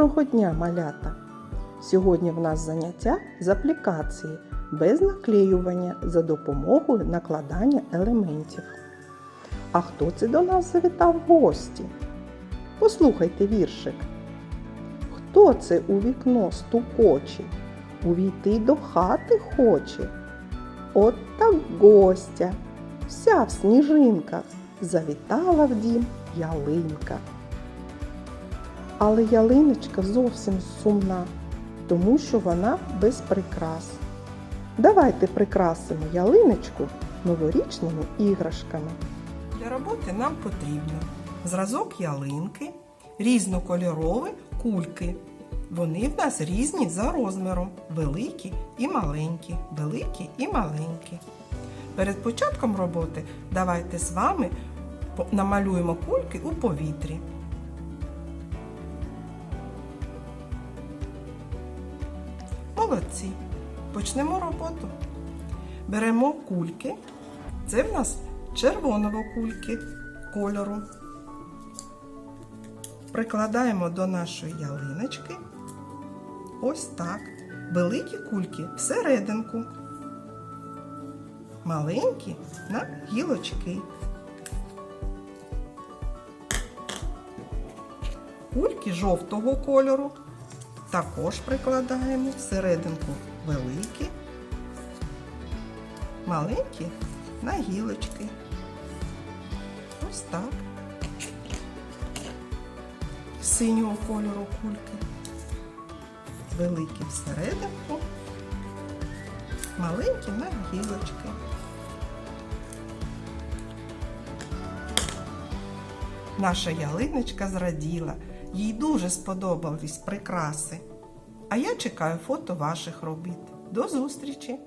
Доброго дня, малята! Сьогодні в нас заняття з аплікації без наклеювання за допомогою накладання елементів. А хто це до нас завітав в гості? Послухайте віршик. Хто це у вікно стукоче? Увійти до хати хоче? От так гостя, вся в сніжинках, завітала в дім ялинка. Але ялиночка зовсім сумна, тому що вона без прикрас. Давайте прикрасимо ялиночку новорічними іграшками. Для роботи нам потрібно зразок ялинки, різнокольорові кульки. Вони в нас різні за розміром, великі і маленькі, великі і маленькі. Перед початком роботи давайте з вами намалюємо кульки у повітрі. Молодці. Почнемо роботу. Беремо кульки. Це в нас червоного кульки кольору. Прикладаємо до нашої ялиночки. Ось так. Великі кульки всерединку. Маленькі на гілочки. Кульки жовтого кольору також прикладаємо всерединку великі, маленькі на гілочки. Ось так. Синього кольору кульки. Великі всерединку, маленькі на гілочки. Наша ялиночка зраділа, їй дуже сподобались прикраси. А я чекаю фото ваших робіт. До зустрічі!